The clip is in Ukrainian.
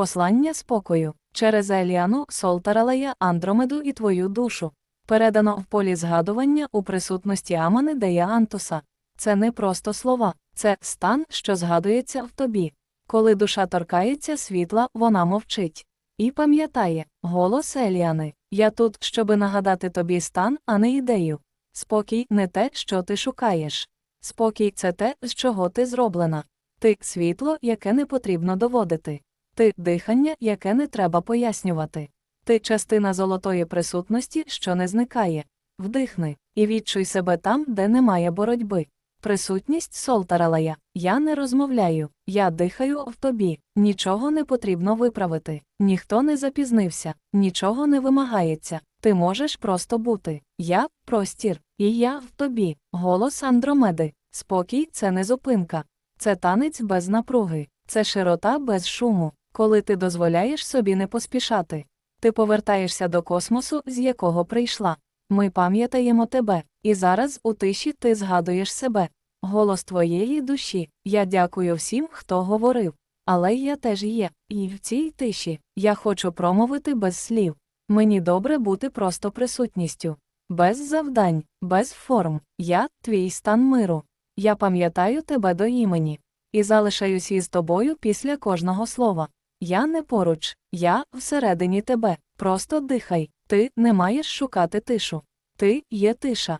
Послання спокою через Еліану, Солтаралея, Андромеду і твою душу. Передано в полі згадування у присутності Амани Дея Антуса. Це не просто слова, це стан, що згадується в тобі. Коли душа торкається світла, вона мовчить. І пам'ятає, голос Еліани, я тут, щоби нагадати тобі стан, а не ідею. Спокій не те, що ти шукаєш. Спокій це те, з чого ти зроблена. Ти світло, яке не потрібно доводити. Ти дихання, яке не треба пояснювати. Ти частина золотої присутності, що не зникає. Вдихни і відчуй себе там, де немає боротьби. Присутність Солтаралая. Я не розмовляю, я дихаю в тобі. Нічого не потрібно виправити, ніхто не запізнився, нічого не вимагається. Ти можеш просто бути. Я простір, і я в тобі. Голос Андромеди. Спокій це не зупинка. Це танець без напруги, це широта без шуму, коли ти дозволяєш собі не поспішати. Ти повертаєшся до космосу, з якого прийшла. Ми пам'ятаємо тебе, і зараз у тиші ти згадуєш себе. Голос твоєї душі. Я дякую всім, хто говорив. Але я теж є, і в цій тиші я хочу промовити без слів. Мені добре бути просто присутністю. Без завдань, без форм. Я твій стан миру. Я пам'ятаю тебе до імені. І залишаюсь із тобою після кожного слова. Я не поруч, я всередині тебе. Просто дихай. Ти не маєш шукати тишу. Ти є тиша.